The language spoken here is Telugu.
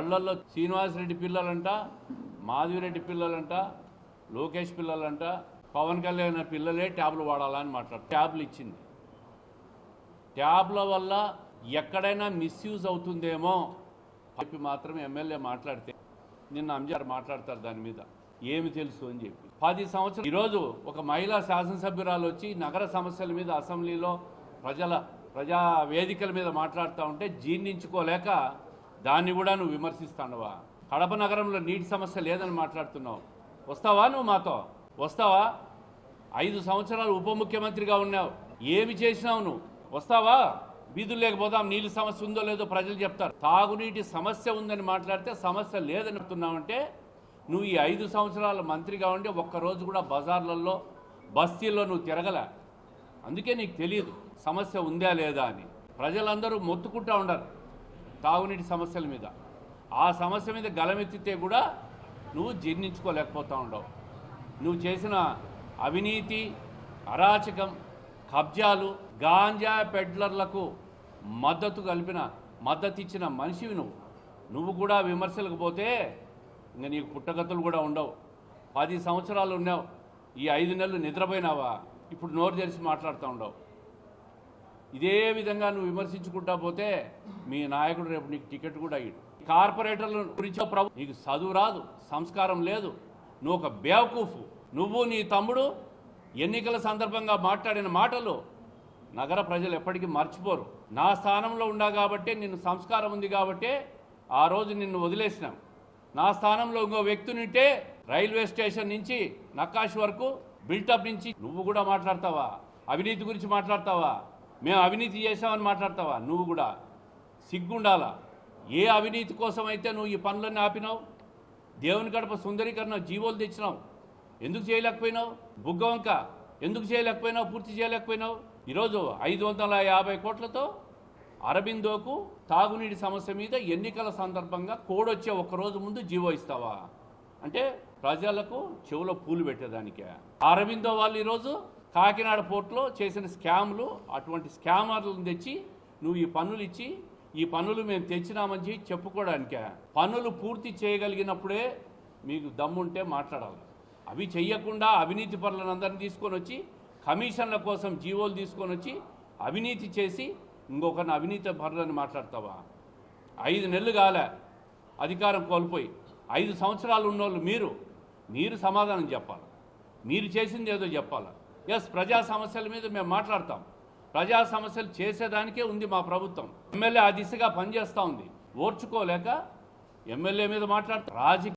కళ్ళల్లో శ్రీనివాసరెడ్డి పిల్లలంట మాధవిరెడ్డి పిల్లలంట లోకేష్ పిల్లలంట పవన్ కళ్యాణ్ పిల్లలే ట్యాబ్లు వాడాలని మాట్లాడు ట్యాబ్లు ఇచ్చింది. ట్యాబ్ల వల్ల ఎక్కడైనా మిస్యూజ్ అవుతుందేమో చెప్పి మాత్రం ఎమ్మెల్యే మాట్లాడితే నిన్న అంజారు మాట్లాడతారు దాని మీద. ఏమి తెలుసు అని చెప్పి. పది సంవత్సరాలు ఈరోజు ఒక మహిళా శాసనసభ్యురాలు వచ్చి నగర సమస్యల మీద అసెంబ్లీలో ప్రజల ప్రజా వేదికల మీద మాట్లాడుతూ ఉంటే జీర్ణించుకోలేక దాన్ని కూడా నువ్వు విమర్శిస్తానవా కడప నగరంలో నీటి సమస్య లేదని మాట్లాడుతున్నావు. వస్తావా నువ్వు మాతో? వస్తావా? ఐదు సంవత్సరాలు ఉప ముఖ్యమంత్రిగా ఉన్నావు. ఏమి చేసినావు నువ్వు? వస్తావా? వీధులు లేకపోతాం నీళ్ళ సమస్య ఉందో లేదో ప్రజలు చెప్తారు. తాగునీటి సమస్య ఉందని మాట్లాడితే సమస్య లేదని చెప్తున్నావంటే నువ్వు ఈ ఐదు సంవత్సరాల మంత్రిగా ఉండి ఒక్కరోజు కూడా బజార్లలో బస్తీల్లో నువ్వు తిరగలే. అందుకే నీకు తెలియదు సమస్య ఉందా లేదా అని. ప్రజలందరూ మొత్తుకుంటా ఉండరు. తాగునీటి సమస్యల మీద. ఆ సమస్య మీద గలమెత్తితే కూడా నువ్వు జీర్ణించుకోలేకపోతా ఉండవు. నువ్వు చేసిన అవినీతి అరాచకం కబ్జాలు గాంజా పెడ్లర్లకు మద్దతు కలిపిన మద్దతు ఇచ్చిన మనిషివి నువ్వు. నువ్వు కూడా విమర్శలకు పోతే ఇంకా నీకు పుట్టగతులు కూడా ఉండవు. పది సంవత్సరాలు ఉన్నావు. ఈ ఐదు నెలలు నిద్రపోయినావా? ఇప్పుడు నోరు తెరిచి మాట్లాడుతూ ఉండవు. ఇదే విధంగా నువ్వు విమర్శించుకుంటా పోతే మీ నాయకుడు రేపు నీకు టికెట్ కూడా అయ్యాడు కార్పొరేటర్ల గురించి ప్రభు. నీకు చదువు రాదు సంస్కారం లేదు నువ్వు ఒక బేవకూఫు. నువ్వు నీ తమ్ముడు ఎన్నికల సందర్భంగా మాట్లాడిన మాటలు నగర ప్రజలు ఎప్పటికీ మర్చిపోరు. నా స్థానంలో ఉన్నా కాబట్టే నిన్ను సంస్కారం ఉంది కాబట్టే ఆ రోజు నిన్ను వదిలేసినాం. నా స్థానంలో ఇంకో వ్యక్తిని ఉంటే రైల్వే స్టేషన్ నుంచి నక్కాష్ వరకు బిల్టప్ నుంచి నువ్వు కూడా మాట్లాడతావా? అవినీతి గురించి మాట్లాడతావా? మేము అవినీతి చేశామని మాట్లాడతావా? నువ్వు కూడా. సిగ్గుండాలా? ఏ అవినీతి కోసం అయితే నువ్వు ఈ పనులన్నీ ఆపినావు? దేవుని గడప సుందరీకరణ జీవోలు తెచ్చినావు. ఎందుకు చేయలేకపోయినావు? బుగ్గవంక. ఎందుకు చేయలేకపోయినావు? పూర్తి చేయలేకపోయినావు? ఈరోజు ఐదు వందల యాభై కోట్లతో అరబిందోకు తాగునీటి సమస్య మీద ఎన్నికల సందర్భంగా కోడొచ్చే ఒక రోజు ముందు జీవో ఇస్తావా? అంటే ప్రజలకు చెవులో పూలు పెట్టేదానికే. అరబిందో వాళ్ళు ఈరోజు కాకినాడ పోర్టులో చేసిన స్కామ్లు అటువంటి స్కామర్లను తెచ్చి నువ్వు ఈ పన్నులు ఇచ్చి ఈ పన్నులు మేము తెచ్చినామని చెప్పుకోవడానికి చెప్పుకోవడానికే? పన్నులు పూర్తి చేయగలిగినప్పుడే మీకు దమ్ముంటే మాట్లాడాలి. అవి చెయ్యకుండా అవినీతి పరులందరినీ తీసుకొని వచ్చి కమిషన్ల కోసం జీవోలు తీసుకొని వచ్చి అవినీతి చేసి ఇంకొకరిని అవినీతి పనులని మాట్లాడతావా? ఐదు నెలలు కాలే అధికారం కోల్పోయి. ఐదు సంవత్సరాలు ఉన్నోళ్ళు మీరు మీరు సమాధానం చెప్పాలి. మీరు చేసింది ఏదో చెప్పాలి. ఎస్ ప్రజా సమస్యల మీద మేము మాట్లాడతాం. ప్రజా సమస్యలు చేసేదానికే ఉంది మా ప్రభుత్వం. ఎమ్మెల్యే ఆ దిశగా పనిచేస్తూ ఉంది. ఓర్చుకోలేక ఎమ్మెల్యే మీద మాట్లాడతాం. రాజకీయ